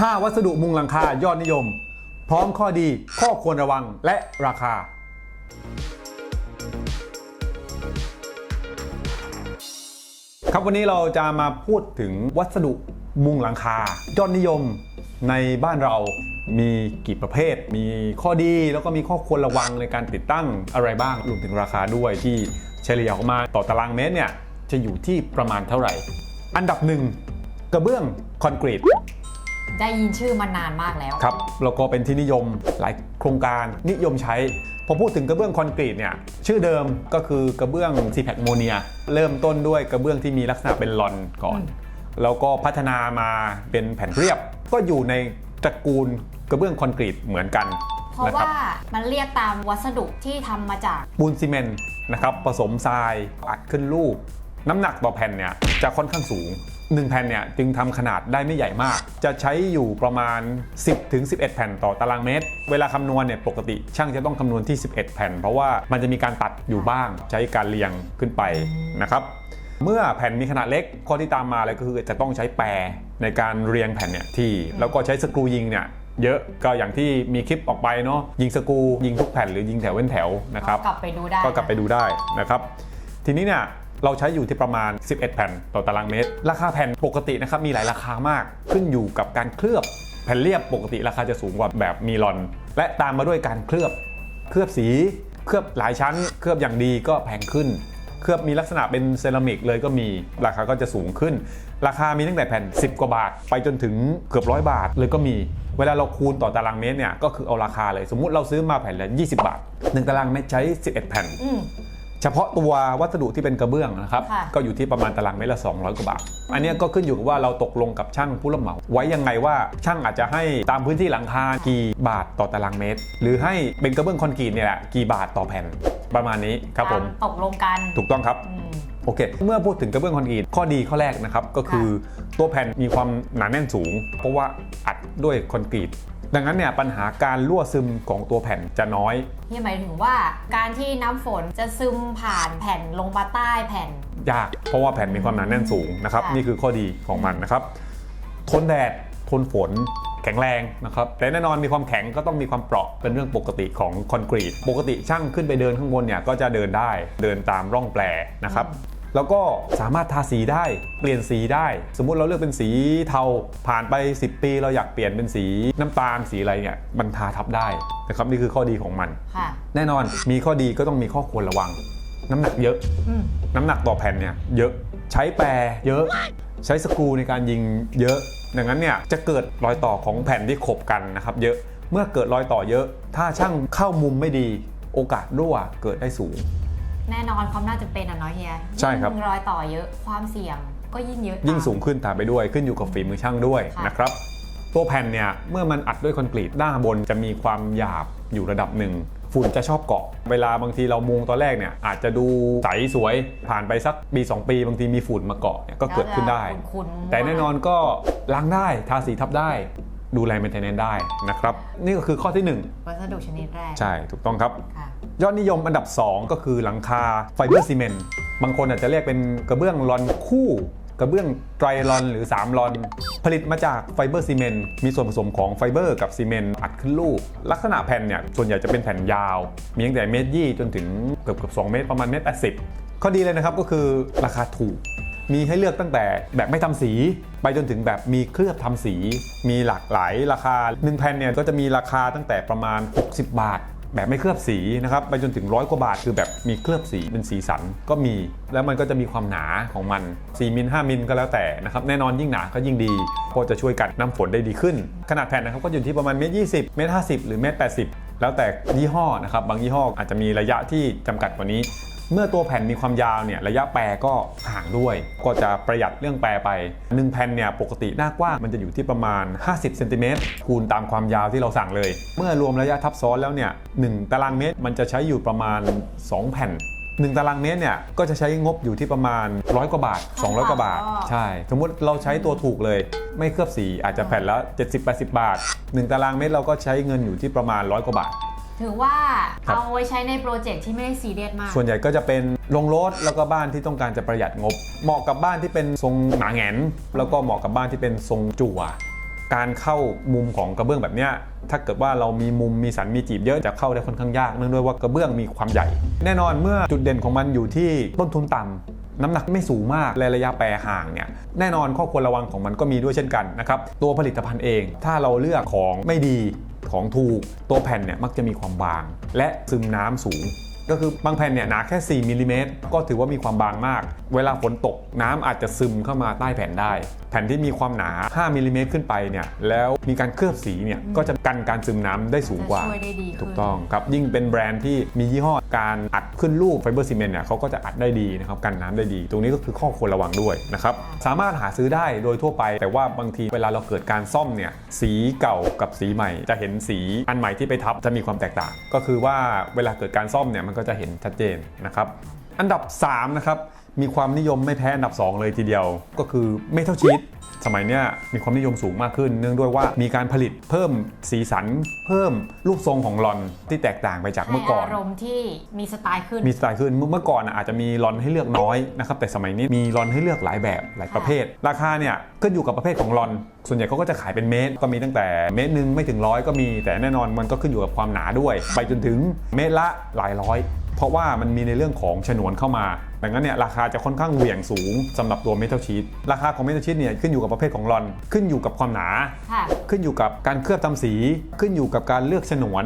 5 วัสดุมุงหลังคายอดนิยม พร้อมข้อดีข้อควรระวังและราคา ครับวันนี้เราจะมาพูดถึงวัสดุมุงหลังคายอดนิยมในบ้านเรามีกี่ประเภท มีข้อดีแล้วก็มีข้อควรระวังในการติดตั้งอะไรบ้างรวมถึงราคาด้วยที่เฉลี่ยออกมาต่อตารางเมตรเนี่ยจะอยู่ที่ประมาณเท่าไหร่ อันดับหนึ่งกระเบื้องคอนกรีต ได้ยินชื่อมานานมากแล้ว ครับแล้วก็เป็นที่นิยมหลายโครงการนิยมใช้ พอพูดถึงกระเบื้องคอนกรีตเนี่ยชื่อเดิมก็คือกระเบื้องซีแพคโมเนีย เริ่มต้นด้วยกระเบื้องที่มีลักษณะเป็นลอนก่อน แล้วก็พัฒนามาเป็นแผ่นเรียบ ก็อยู่ในตระกูลกระเบื้องคอนกรีตเหมือนกันเพราะนะครัว่าบมันเรียกตามวัสดุที่ทำมาจากปูนซีเมนต์นะครับผสมทรายอัดขึ้นรูป น้ำหนักต่อแผ่นเนี่ยจะค่อนข้างสูง 1 แผ่นเนี่ยจึงทำขนาดได้ไม่ใหญ่มาก จะใช้อยู่ประมาณ 10ถึง11 แผ่นต่อตารางเมตร เวลาคำนวณเนี่ยปกติช่างจะต้องคำนวณที่ 11 แผ่น เพราะว่ามันจะมีการตัดอยู่บ้างใช้การเรียงขึ้นไปนะครับเมื่อแผ่นมีขนาดเล็กข้อที่ตามมาเลยก็คือจะต้องใช้แปรในการเรียงแผ่นเนี่ยที่แล้วก็ใช้สกรูยิงเนี่ยเยอะก็อย่างที่มีคลิปออกไปเนาะยิงสกรูยิงทุกแผ่นหรือยิงแถวเว้นแถวนะครับ กลับไปดูได้ก็กลับไปดูได้นะครับ ทีนี้เนี่ย เราใช้อยู่ที่ประมาณ 11 แผ่นต่อตารางเมตร ราคาแผ่นปกตินะครับมีหลายราคามากขึ้นอยู่กับการเคลือบแผ่นเรียบปกติราคาจะสูงกว่าแบบมีลอน และตามมาด้วยการเคลือบ เคลือบสีเคลือบหลายชั้น เคลือบอย่างดีก็แพงขึ้น เคลือบมีลักษณะเป็นเซรามิกเลยก็มีราคาก็จะสูงขึ้น ราคามีตั้งแต่แผ่น 10 กว่าบาท ไปจนถึงเกือบร้อยบาทเลยก็มี เวลาเราคูณต่อตารางเมตรเนี่ยก็คือเอาราคาเลย สมมุติเราซื้อมาแผ่นละ 20 บาท 1 ตารางเมตรใช้ 11 แผ่น เฉพาะตัววัสดุที่เป็นกระเบื้องนะครับค่ะ ก็อยู่ที่ประมาณตารางเมตรละ 200 กว่าบาท อันเนี้ยก็ขึ้นอยู่กับว่าเราตกลงกับช่างผู้รับเหมา ไว้ยังไงว่าช่างอาจจะให้ตามพื้นที่หลังคากี่บาทต่อตารางเมตร หรือให้เป็นกระเบื้องคอนกรีตเนี่ยแหละกี่บาทต่อแผ่นประมาณนี้ครับผมตกลงกันถูกต้องครับ อืม โอเค เมื่อพูดถึงกระเบื้องคอนกรีตข้อดีข้อแรกนะครับ ก็คือตัวแผ่นมีความหนาแน่นสูง เพราะว่าอัดด้วยคอนกรีต ดังนั้นเนี่ยปัญหาการรั่วซึมของตัวแผ่นจะน้อยนี่หมายถึงว่าการที่น้ำฝนจะซึมผ่านแผ่นลงมาใต้แผ่นยาก เพราะว่าแผ่นมีความหนาแน่นสูงนะครับค่ะนี่คือข้อดีของมันนะครับทนแดดทนฝนแข็งแรงนะครับแต่แน่นอนมีความแข็งก็ต้องมีความเปราะเป็นเรื่องปกติของคอนกรีต ปกติช่างขึ้นไปเดินข้างบนเนี่ยก็จะเดินได้เดินตามร่องแปรนะครับ แล้วก็สามารถทาสีได้เปลี่ยนสีได้ สมมุติเราเลือกเป็นสีเทาผ่านไป 10 ปี เราอยากเปลี่ยนเป็นสีน้ำตาลสีอะไรเนี่ยมันทาทับได้นะครับนี่คือข้อดีของมันค่ะแน่นอนมีข้อดีก็ต้องมีข้อควรระวัง น้ำหนักเยอะอืมน้ำหนักต่อแผ่นเนี่ยเยอะใช้แปรเยอะใช้สกรูในการยิงเยอะ ดังนั้นเนี่ยจะเกิดรอยต่อของแผ่นที่ขบกันนะครับเยอะเมื่อเกิดรอยต่อเยอะ ถ้าช่างเข้ามุมไม่ดี โอกาสรั่วเกิดได้สูง แน่นอนความน่าจะเป็นอะเนาะเฮียใช่ครับ ยิ่งรอยต่อเยอะความเสี่ยงก็ยิ่งเยอะยิ่งตามสูงขึ้นตามไปด้วยขึ้นอยู่กับฝีมือช่างด้วยค่ะนะครับตัวแผ่นเนี่ยเมื่อมันอัดด้วยคอนกรีตด้านบนจะมีความหยาบอยู่ระดับหนึ่ง ฝุ่นจะชอบเกาะ เวลาบางทีเรามุงตอนแรกเนี่ยอาจจะดูใสสวยผ่านไปสักปี 2 ปีบางทีมีฝุ่นมาเกาะเนี่ยก็เกิดขึ้นได้แล้วจะขุ่นๆแต่แน่นอนก็ล้างได้ทาสีทับได้ ดูแลเมนเทนเนนได้นะครับ นี่ก็คือข้อที่วัสดุชนิดแรก1ใช่ถูกต้องครับ ค่ะ ยอดนิยมอันดับ 2 ก็คือหลังคาไฟเบอร์ซีเมนต์บางคนอาจจะเรียกเป็นกระเบื้องลอนคู่ กระเบื้องไตรลอนหรือ 3 ลอน ผลิตมาจากไฟเบอร์ซีเมนต์มีส่วนผสมของไฟเบอร์กับซีเมนต์อัดขึ้นรูป ลักษณะแผ่นเนี่ยส่วนใหญ่จะเป็นแผ่นยาว มีตั้งแต่เมตรยี่จนถึงเกือบเกือบสเมตรประมาณเมตรแปดสิบข้อดีเลยนะครับก็คือราคาถูก มีให้เลือกตั้งแต่แบบไม่ทำสี ไปจนถึงแบบมีเคลือบทำสี มีหลากหลายราคา1แผ่นเนี่ยก็จะมีราคาตั้งแต่ประมาณ 60 บาท แบบไม่เคลือบสีนะครับไปจนถึงร้อยกว่าบาทคือแบบมีเคลือบสีเป็นสีสันก็มี แล้วมันก็จะมีความหนาของมัน 4 มิล 5 มิลก็แล้วแต่นะครับแน่นอนยิ่งหนาก็ยิ่งดีก็จะช่วยกันน้ำฝนได้ดีขึ้น ขนาดแผ่นนะครับก็อยู่ที่ประมาณเมตรยีเมตรห้หรือเมตรแปแล้วแต่ยี่ห้อนะครับบางยี่ห้ออาจจะมีระยะที่จำกัดกว่านี้ เมื่อตัวแผ่นมีความยาวเนี่ยระยะแปรก็ห่างด้วย ก็จะประหยัดเรื่องแปรไป 1 แผ่นเนี่ยปกติหน้ากว้างมันจะอยู่ที่ประมาณ 50เซนติเมตรคูณตามความยาวที่เราสั่งเลย เมื่อรวมระยะทับซ้อนแล้วเนี่ย1ตารางเมตรมันจะใช้อยู่ประมาณ 2 แผ่น1ตารางเมตรเนี่ยก็จะใช้งบอยู่ที่ประมาณ100กว่าบาท 200 กว่าบาท ใช่ สมมุติเราใช้ตัวถูกเลย ไม่เคลือบสีอาจจะแผ่นละ70-80 บาท 1 ตารางเมตรเราก็ใช้เงินอยู่ที่ประมาณ100กว่าบาท ถือว่าครับ เอาไว้ใช้ในโปรเจกต์ที่ไม่ได้ซีเรียสมาก ส่วนใหญ่ก็จะเป็นโรงรถแล้วก็บ้านที่ต้องการจะประหยัดงบ เหมาะกับบ้านที่เป็นทรงหนาแหงนแล้วก็เหมาะกับบ้านที่เป็นทรงจั่ว การเข้ามุมของกระเบื้องแบบเนี้ยถ้าเกิดว่าเรามีมุมมีสันมีจีบเยอะจะเข้าได้ค่อนข้างยากเนื่องด้วยว่ากระเบื้องมีความใหญ่ แน่นอนเมื่อจุดเด่นของมันอยู่ที่ต้นทุนต่ำน้ำหนักไม่สูงมากและระยะแปรห่างเนี่ยแน่นอนข้อควรระวังของมันก็มีด้วยเช่นกันนะครับตัวผลิตภัณฑ์เอง ถ้าเราเลือกของไม่ดี ของถูก ตัวแผ่นเนี่ยมักจะมีความบาง และซึมน้ำสูง ก็คือบางแผ่นเนี่ยหนาแค่ 4มิลลิเมตรก็ถือว่ามีความบางมาก เวลาฝนตกน้ำอาจจะซึมเข้ามาใต้แผ่นได้ แผ่นที่มีความหนา 5มิลลิเมตรขึ้นไปเนี่ยแล้วมีการเคลือบสีเนี่ยก็จะกันการซึมน้ำได้สูงกว่าจะช่วยได้ดีขึ้นถูกต้องครับยิ่งเป็นแบรนด์ที่มียี่ห้อการอัดขึ้นรูปไฟเบอร์ซีเมนต์เนี่ยเขาก็จะอัดได้ดีนะครับกันน้ำได้ดี ตรงนี้ก็คือข้อควรระวังด้วยนะครับสามารถหาซื้อได้โดยทั่วไป แต่ว่าบางทีเวลาเราเกิดการซ่อมเนี่ยสีเก่ากับสีใหม่ จะเห็นสีอันใหม่ที่ไปทับจะมีความแตกต่าง ก็คือว่าเวลาเกิดการซ่อมเนี่ยมันก็จะเห็นชัดเจนนะครับ อันดับ3นะครับ มีความนิยมไม่แพ้อันดับ 2 เลยทีเดียว ก็คือเมทัลชีตสมัยเนี้ยมีความนิยมสูงมากขึ้น เนื่องด้วยว่ามีการผลิตเพิ่มสีสัน เพิ่มรูปทรงของลอนที่แตกต่างไปจากเมื่อก่อนให้อารมณ์ที่มีสไตล์ขึ้นมีสไตล์ขึ้นเมื่อเมื่อก่อนอะอาจจะมีลอนให้เลือกน้อยนะครับแต่สมัยนี้มีลอนให้เลือกหลายแบบหลายประเภท ราคาเนี่ยขึ้นอยู่กับประเภทของลอน ส่วนใหญ่เขาก็จะขายเป็นเมตร ก็มีตั้งแต่เมตรหนึ่งไม่ถึงร้อยก็มีแต่แน่นอนมันก็ขึ้นอยู่กับความหนาด้วย ไปจนถึงเมตรละหลายร้อย เพราะว่ามันมีในเรื่องของฉนวนเข้ามา ดังนั้นเนี่ยราคาจะค่อนข้างเหวี่ยงสูงสำหรับตัวเมทัลชีตราคาของเมทัลชีตเนี่ยขึ้นอยู่กับประเภทของลอนขึ้นอยู่กับความหนาค่ะขึ้นอยู่กับการเคลือบทำสี ขึ้นอยู่กับการเลือกฉนวน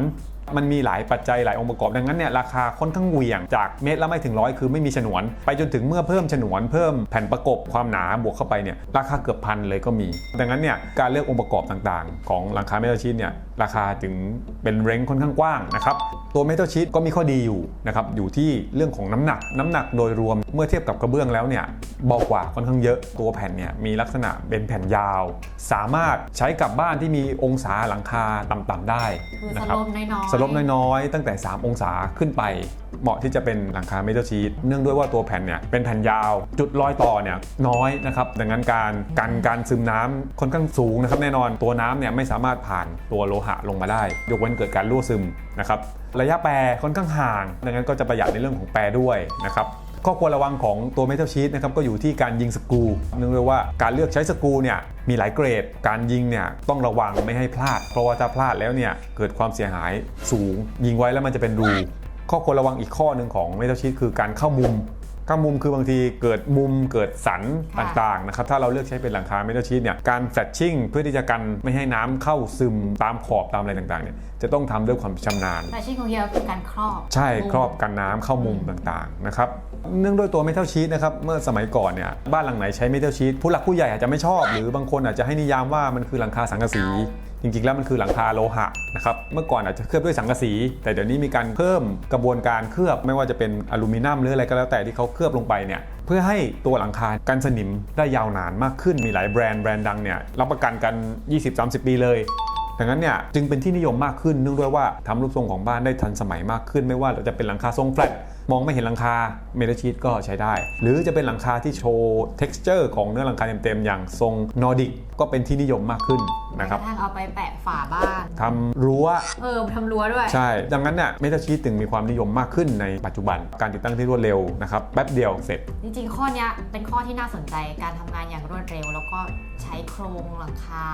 มันมีหลายปัจจัยหลายองค์ประกอบดังนั้นเนี่ยราคาค่อนข้างเหวี่ยงจากเม็ดละไม่ถึงร้อยคือไม่มีฉนวน ไปจนถึงเมื่อเพิ่มฉนวนเพิ่มแผ่นประกบความหนาบวกเข้าไปเนี่ยราคาเกือบพันเลยก็มี ดังนั้นเนี่ยการเลือกองค์ประกอบต่างๆ ของหลังคาเมทัลชีตเนี่ย ราคาถึงเป็นเร้งค่อนข้างกว้างนะครับ ตัวเมทัลชีตก็มีข้อดีอยู่นะครับ อยู่ที่เรื่องของน้ำหนัก น้ำหนักโดยรวมเมื่อเทียบกับกระเบื้องแล้วเนี่ยเบากว่าค่อนข้างเยอะ ตัวแผ่นเนี่ยมีลักษณะเป็นแผ่นยาว สามารถใช้กับบ้านที่มีองศาหลังคาต่ำๆได้คือนะสครับลบน้อยๆสลบน้อยๆตั้งแต่ 3 องศาขึ้นไป เหมาะที่จะเป็นหลังคาเมทัลชีตเนื่องด้วยว่าตัวแผ่นเนี่ยเป็นแผ่นยาว จุดรอยต่อเนี่ยน้อยนะครับดังนั้นการการการซึมน้ำค่อนข้างสูงนะครับแน่นอนตัวน้ำเนี่ยไม่สามารถผ่านตัวโลหะลงมาได้ ยกเว้นเกิดการรั่วซึมนะครับระยะแปรค่อนข้างห่างดังนั้นก็จะประหยัดในเรื่องของแปรด้วยนะครับข้อควรระวังของตัวเมทัลชีตนะครับก็อยู่ที่การยิงสกรูเนื่องด้วยว่าการเลือกใช้สกรูเนี่ยมีหลายเกรด การยิงเนี่ยต้องระวังไม่ให้พลาด เพราะว่าถ้าพลาดแล้วเนี่ยเกิดความเสียหายสูง ยิงไว้แล้วมันจะเป็นรู ข้อควรระวังอีกข้อหนึ่งของเมทัลชีตคือการเข้ามุมเข้ามุมคือบางทีเกิดมุมเกิดสันค่ะต่างๆนะครับถ้าเราเลือกใช้เป็นหลังคาเมทัลชีตเนี่ยการแฟลชชิ่งเพื่อที่จะกันไม่ให้น้ำเข้าซึมตามขอบตามอะไรต่างๆเนี่ยจะต้องทำด้วยความชำนาญแต่ชื่อของเฮียคือการครอบใช่มุมครอบกันน้ำเข้ามุมต่างๆนะครับเนื่องด้วยตัวเมทัลชีตนะครับเมื่อสมัยก่อนเนี่ยบ้านหลังไหนใช้เมทัลชีตผู้หลักผู้ใหญ่อาจจะไม่ชอบ หรือบางคนอาจจะให้นิยามว่ามันคือหลังคาสังกะสีจริงๆ แล้วมันคือหลังคาโลหะนะครับเมื่อก่อนอาจจะเคลือบด้วยสังกะสี แต่เดี๋ยวนี้มีการเพิ่มกระบวนการเคลือบไม่ว่าจะเป็นอลูมิเนียมหรืออะไรก็แล้วแต่ที่เขาเคลือบลงไปเนี่ยเพื่อให้ตัวหลังคากันสนิมได้ยาวนานมากขึ้นมีหลายแบรนด์แบรนด์ดังเนี่ยรับประกันกัน 20-30 ปีเลยดังนั้นเนี่ยจึงเป็นที่นิยมมากขึ้นเนื่องด้วยว่าทำรูปทรงของบ้านได้ทันสมัยมากขึ้น ไม่ว่าเราจะเป็นหลังคาทรงแฟลตมองไม่เห็นหลังคาเมทัลชีตก็ใช้ได้ หรือจะเป็นหลังคาที่โชว์ texture ของเนื้อหลังคาเต็มๆอย่างทรงนอร์ดิก ก็เป็นที่นิยมมากขึ้นนะครับแม้กระทั่งเอาไปแปะฝาบ้านทำรั้วเออทำรั้วด้วย ใช่ ดังนั้นเนี่ยเมทัลชีตถึงมีความนิยมมากขึ้นในปัจจุบัน การติดตั้งที่รวดเร็วนะครับแป๊บเดียวเสร็จ จริงๆ ข้อเนี้ยเป็นข้อที่น่าสนใจการทำงานอย่างรวดเร็ว แล้วก็ใช้โครงหลังคา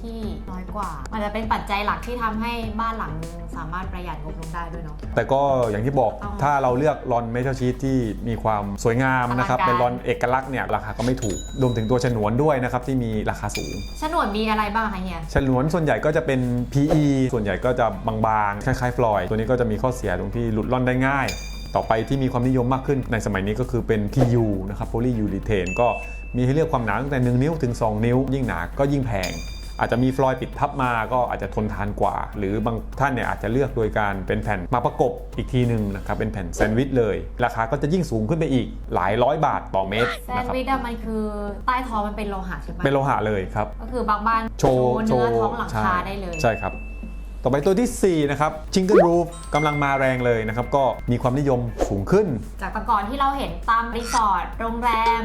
ที่น้อยกว่ามันจะเป็นปัจจัยหลักที่ทำให้บ้านหลังนึงสามารถประหยัดงบลงได้ด้วยเนาะแต่ก็อย่างที่บอกต้องถ้าเราเลือกรอนเมทัลชีตที่มีความสวยงามนะครับอลังการเป็นรอนเอกลักษณ์เนี่ยราคาก็ไม่ถูกรวมถึงตัวฉนวนด้วยนะครับที่มีราคาสูงฉนวนมีอะไรบ้างคะเฮีย ฉนวนส่วนใหญ่ก็จะเป็น PE ส่วนใหญ่ก็จะบางๆ คล้ายๆฟลอยด์ตัวนี้ก็จะมีข้อเสียตรงที่หลุดล่อนได้ง่าย ต่อไปที่มีความนิยมมากขึ้นในสมัยนี้ก็คือเป็น PU นะครับ polyurethane ก็มีให้เลือกความหนาตั้งแต่ 1 นิ้วถึง 2 นิ้ว ยิ่งหนาก็ยิ่งแพง อาจจะมีฟลอยด์ปิดทับมาก็อาจจะทนทานกว่า หรือบางท่านเนี่ยอาจจะเลือกโดยการเป็นแผ่นมาประกบอีกทีหนึ่งนะครับเป็นแผ่นแซนด์วิชเลย ราคาก็จะยิ่งสูงขึ้นไปอีกหลายร้อยบาทต่อเมตรแซนนะครับด์วิชอะมันคือใต้ท้องมันเป็นโลหะใช่ไหมเป็นโลหะเลยครับ ก็คือบางบ้านโชว์เนื้อท้องหลังใช่คาได้เลย ใช่ครับ ต่อไปตัวที่ 4 นะครับชิงเกิลรูฟกำลังมาแรงเลยนะครับ ก็มีความนิยมสูงขึ้น จากแต่ก่อนที่เราเห็นตามรีสอร์ทโรงแรม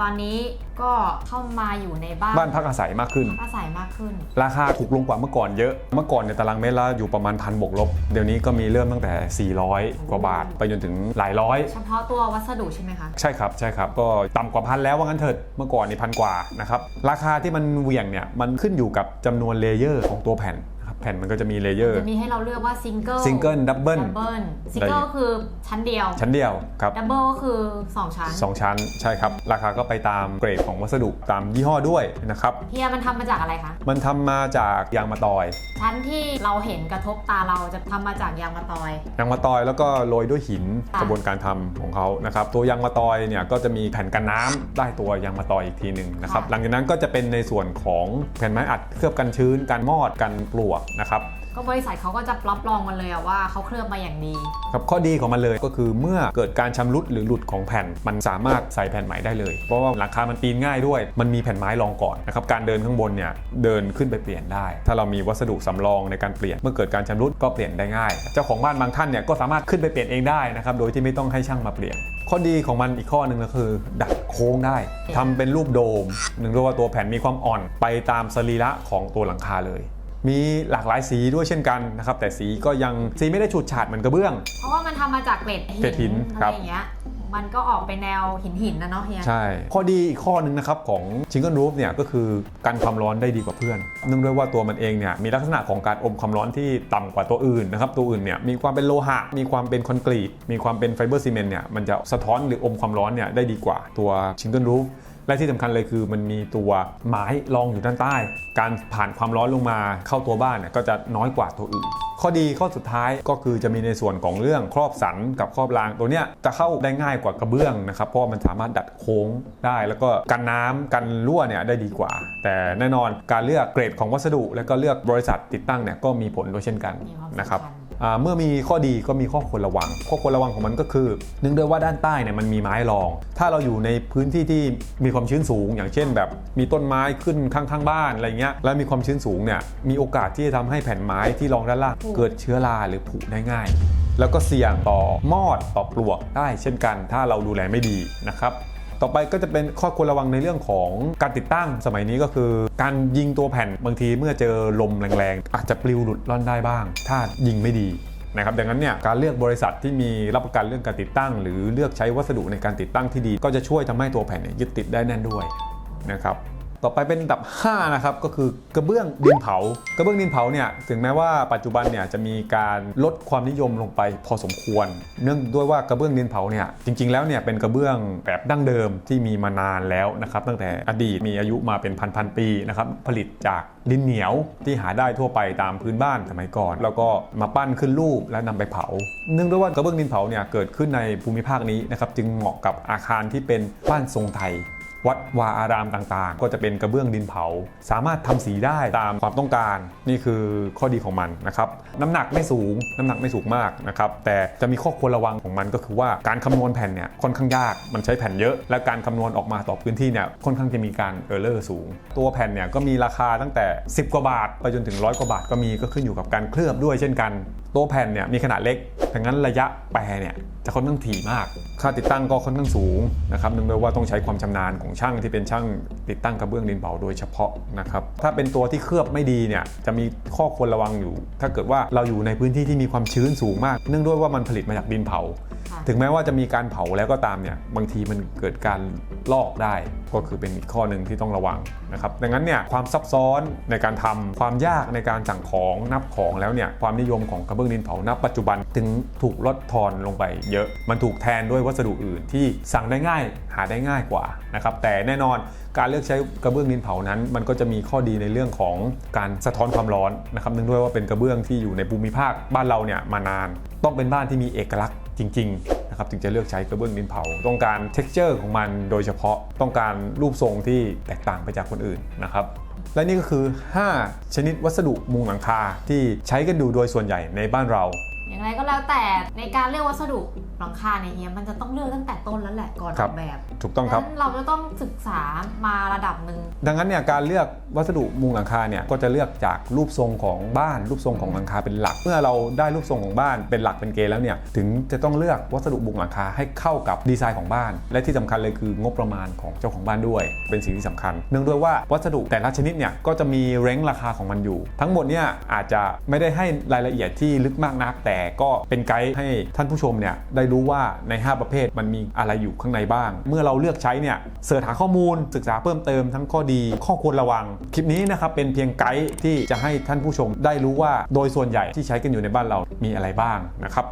ตอนนี้ก็เข้ามาอยู่ในบ้านบ้านพักอาศัยมากขึ้น อาศัยมากขึ้น ราคาถูกลงกว่าเมื่อก่อนเยอะ เมื่อก่อนเนี่ยตารางเมตรละอยู่ประมาณพันบวกลบ เดี๋ยวนี้ก็มีเริ่มตั้งแต่ 400 กว่าบาท ไปจนถึงหลายร้อย เฉพาะตัววัสดุใช่ไหมคะ ใช่ครับใช่ครับ ก็ต่ำกว่าพันแล้วว่างั้นเถิดเมื่อก่อนนี่พันกว่านะครับ ราคาที่มันเหวี่ยงเนี่ยมันขึ้นอยู่กับจำนวนเลเยอร์ของตัวแผ่นนะครับ แผ่นมันก็จะมีเลเยอร์ จะมีให้เราเลือกว่าซิงเกิลซิงเกิลดับเบิลดับเบิลซิงเกิลก็คือชั้นเดียว ชั้นเดียวครับดับเบิลก็คือ 2 ชั้นสองชั้นใช่ครับ ราคาก็ไปตามเกรดของวัสดุตามยี่ห้อด้วยนะครับเฮียมันทำมาจากอะไรคะ มันทำมาจากยางมะตอย ชั้นที่เราเห็นกระทบตาเราจะทำมาจากยางมะตอยยางมะตอยแล้วก็โรยด้วยหินค่ะกระบวนการทำของเขานะครับตัวยางมะตอยเนี่ยก็จะมีแผ่นกันน้ำได้ตัวยางมะตอยอีกทีหนึ่งนะครับหลังจากนั้นก็จะเป็นในส่วนของแผ่นไม้อัดเคลือบกันชื้นกันมอดกันปลวกนะครับก็บริษัทเขาก็จะรับรองมันเลยอะว่าเขาเคลือบมาอย่างดีครับข้อดีของมันเลยก็คือเมื่อเกิดการชำรุดหรือหลุดของแผ่นมันสามารถใส่แผ่นใหม่ได้เลย เพราะว่าหลังคามันปีนง่ายด้วย มันมีแผ่นไม้รองก่อนนะครับการเดินข้างบนเนี่ยเดินขึ้นไปเปลี่ยนได้ ถ้าเรามีวัสดุสำรองในการเปลี่ยน เมื่อเกิดการชำรุดก็เปลี่ยนได้ง่าย เจ้าของบ้านบางท่านเนี่ยก็สามารถขึ้นไปเปลี่ยนเองได้นะครับโดยที่ไม่ต้องให้ช่างมาเปลี่ยน ข้อดีของมันอีกข้อหนึ่งก็คือ ดัดโค้งได้ทำเป็นรูปโดมหนึ่งเรียกว่าตัวแผ่นมีความอ่อนไปตามสรีระของตัวหลังคาเลย มีหลากหลายสีด้วยเช่นกันนะครับแต่สีก็ยังสีไม่ได้ฉูดฉาดเหมือนกระเบื้อง เพราะว่ามันทำมาจากเกรดเกรดหิหินนคอะรัไรบ อย่างเงี้ย มันก็ออกไปแนวหินหินๆนะเนาะเฮีย ใช่ ข้อดีอีกข้อหนึ่งนะครับของชิงเกิลรูฟเนี่ยก็คือกันความร้อนได้ดีกว่าเพื่อน เนื่องด้วยว่าตัวมันเองเนี่ยมีลักษณะของการอมความร้อนที่ต่ำกว่าตัวอื่นนะครับตัวอื่นเนี่ยมีความเป็นโลหะ มีความเป็นคอนกรีต มีความเป็นไฟเบอร์ซีเมนต์เนี่ยมันจะสะท้อนหรืออมความร้อนเนี่ยได้ดีกว่าตัวชิงเกิลรูฟ และที่สำคัญเลยคือมันมีตัวไม้รองอยู่ด้านใต้ การผ่านความร้อนลงมาเข้าตัวบ้านเนี่ยก็จะน้อยกว่าตัวอื่น ข้อดีข้อสุดท้ายก็คือจะมีในส่วนของเรื่องครอบสันกับครอบรางตัวเนี้ยจะเข้าได้ง่ายกว่ากระเบื้องนะครับเพราะมันสามารถดัดโค้งได้ แล้วก็กันน้ำกันรั่วเนี่ยได้ดีกว่า แต่แน่นอนการเลือกเกรดของวัสดุ แล้วก็เลือกบริษัทติดตั้งเนี่ยก็มีผลด้วยเช่นกันนะครับ เมื่อมีข้อดีก็มีข้อควรระวัง ข้อควรระวังของมันก็คือเนื่องด้วยว่าด้านใต้เนี่ยมันมีไม้รอง ถ้าเราอยู่ในพื้นที่ที่มีความชื้นสูง อย่างเช่น แบบมีต้นไม้ขึ้นข้างๆบ้านอะไรเงี้ยแล้วมีความชื้นสูงเนี่ยมีโอกาสที่จะทำให้แผ่นไม้ที่รองด้านล่างผุเกิดเชื้อราหรือผุได้ง่ายแล้วก็เสี่ยงต่อมอดต่อปลวกได้เช่นกัน ถ้าเราดูแลไม่ดีนะครับ ต่อไปก็จะเป็นข้อควรระวังในเรื่องของการติดตั้งสมัยนี้ก็คือ การยิงตัวแผ่นบางทีเมื่อเจอลมแรงๆ อาจจะปลิวหลุดล่อนได้บ้าง ถ้ายิงไม่ดีนะครับดังนั้นเนี่ยการเลือกบริษัทที่มีรับประกันเรื่องการติดตั้ง หรือเลือกใช้วัสดุในการติดตั้งที่ดี ก็จะช่วยทำให้ตัวแผ่นเนี่ยยึดติดได้แน่นด้วยนะครับ ต่อไปเป็นอันดับ 5 นะครับ ก็คือกระเบื้องดินเผา กระเบื้องดินเผาเนี่ยถึงแม้ว่าปัจจุบันเนี่ยจะมีการลดความนิยมลงไปพอสมควร เนื่องด้วยว่ากระเบื้องดินเผาเนี่ยจริง ๆ แล้วเนี่ยเป็นกระเบื้องแบบดั้งเดิมที่มีมานานแล้วนะครับตั้งแต่อดีตมีอายุมาเป็นพันๆปีนะครับผลิตจากดินเหนียวที่หาได้ทั่วไปตามพื้นบ้านสมัยก่อน แล้วก็มาปั้นขึ้นรูปและนำไปเผา เนื่องด้วยว่ากระเบื้องดินเผาเนี่ยเกิดขึ้นในภูมิภาคนี้นะครับจึงเหมาะกับอาคารที่เป็นบ้านทรงไทย วัดวาอารามต่างๆ ก็จะเป็นกระเบื้องดินเผา สามารถทำสีได้ตามความต้องการ นี่คือข้อดีของมันนะครับ น้ำหนักไม่สูง น้ำหนักไม่สูงมากนะครับ แต่จะมีข้อควรระวังของมันก็คือว่าการคำนวณแผ่นเนี่ยค่อนข้างยาก มันใช้แผ่นเยอะ และการคำนวณออกมาต่อพื้นที่เนี่ยค่อนข้างจะมีการเออร์เลอร์สูง ตัวแผ่นเนี่ยก็มีราคาตั้งแต่ 10 กว่าบาท ไปจนถึงร้อยกว่าบาทก็มี ก็ขึ้นอยู่กับการเคลือบด้วยเช่นกันตัวแผ่นเนี่ยมีขนาดเล็ก ดังนั้นระยะแปรเนี่ยจะค่อนข้างถี่มาก ค่าติดตั้งก็ค่อนข้างสูงนะครับเนื่องด้วยว่าต้องใช้ความชำนาญของช่างที่เป็นช่างติดตั้งกระเบื้องดินเผาโดยเฉพาะนะครับ ถ้าเป็นตัวที่เคลือบไม่ดีเนี่ยจะมีข้อควรระวังอยู่ ถ้าเกิดว่าเราอยู่ในพื้นที่ที่มีความชื้นสูงมาก เนื่องด้วยว่ามันผลิตมาจากดินเผาค่ะถึงแม้ว่าจะมีการเผาแล้วก็ตามเนี่ยบางทีมันเกิดการลอกได้ ก็คือเป็นอีกข้อหนึ่งที่ต้องระวังนะครับดังนั้นเนี่ยความซับซ้อนในการทำความยากในการสั่งของนับของแล้วเนี่ยความนิยมของกระเบื้องดินเผาณปัจจุบันถึงถูกลดทอนลงไปเยอะ มันถูกแทนด้วยวัสดุอื่นที่สั่งได้ง่ายหาได้ง่ายกว่านะครับแต่แน่นอนการเลือกใช้กระเบื้องดินเผานั้น มันก็จะมีข้อดีในเรื่องของการสะท้อนความร้อนนะครับเนื่องด้วยว่าเป็นกระเบื้องที่อยู่ในภูมิภาคบ้านเราเนี่ยมานาน ต้องเป็นบ้านที่มีเอกลักษณ์จริงๆนะครับถึงจะเลือกใช้กระเบื้องดินเผา ต้องการ t e x t อร์ของมันโดยเฉพาะต้องการรูปทรงที่แตกต่างไปจากคนอื่นนะครับ และนี่ก็คือ 5 ชนิดวัสดุมุงหลังคาที่ใช้กันดูโดยส่วนใหญ่ในบ้านเรา อย่างไรก็แล้วแต่ในการเลือกวัสดุหลังคาเนี่ยเฮียมันจะต้องเลือกตั้งแต่ต้นแล้วแหละก่อนอครัอบกแบบถูกต้องครับดันั้นเราจะต้องศึกษามาระดับหนึ่งดังนั้นเนี่ยการเลือกวัสดุมุงหลังคาเนี่ยก็จะเลือกจากรูปทรงของบ้าน รูปทรงของหลังคาเป็นหลัก เมื่อเราได้รูปทรงของบ้านเป็นหลักเป็นเกณฑ์แล้วเนี่ยถึงจะต้องเลือกวัสดุมุงหลังคาให้เข้ากับดีไซน์ของบ้าน และที่สำคัญเลยคืองบประมาณของเจ้าของบ้านด้วย เป็นสิ่งที่สำคัญ เนื่องด้วยว่าวัสดุแต่ละชนิดเนี่ยก็จะมีเร้งราคาของมันอยู่ ทั้งหมดเนี่ยอาจจะไม่ได้ให้รายละเอียดที่ลึกมากนักแต่ก็เป็นไกด์ให้ท่านผู้ชมเนี่ยได้รู้ว่าใน 5 ประเภทมันมีอะไรอยู่ข้างในบ้าง เมื่อเราเลือกใช้เนี่ยเสิร์ชหาข้อมูลศึกษาเพิ่มเติมทั้งข้อดี ข้อควรระวัง คลิปนี้นะครับเป็นเพียงไกด์ที่จะให้ท่านผู้ชมได้รู้ว่าโดยส่วนใหญ่ที่ใช้กันอยู่ในบ้านเรามีอะไรบ้างนะครับ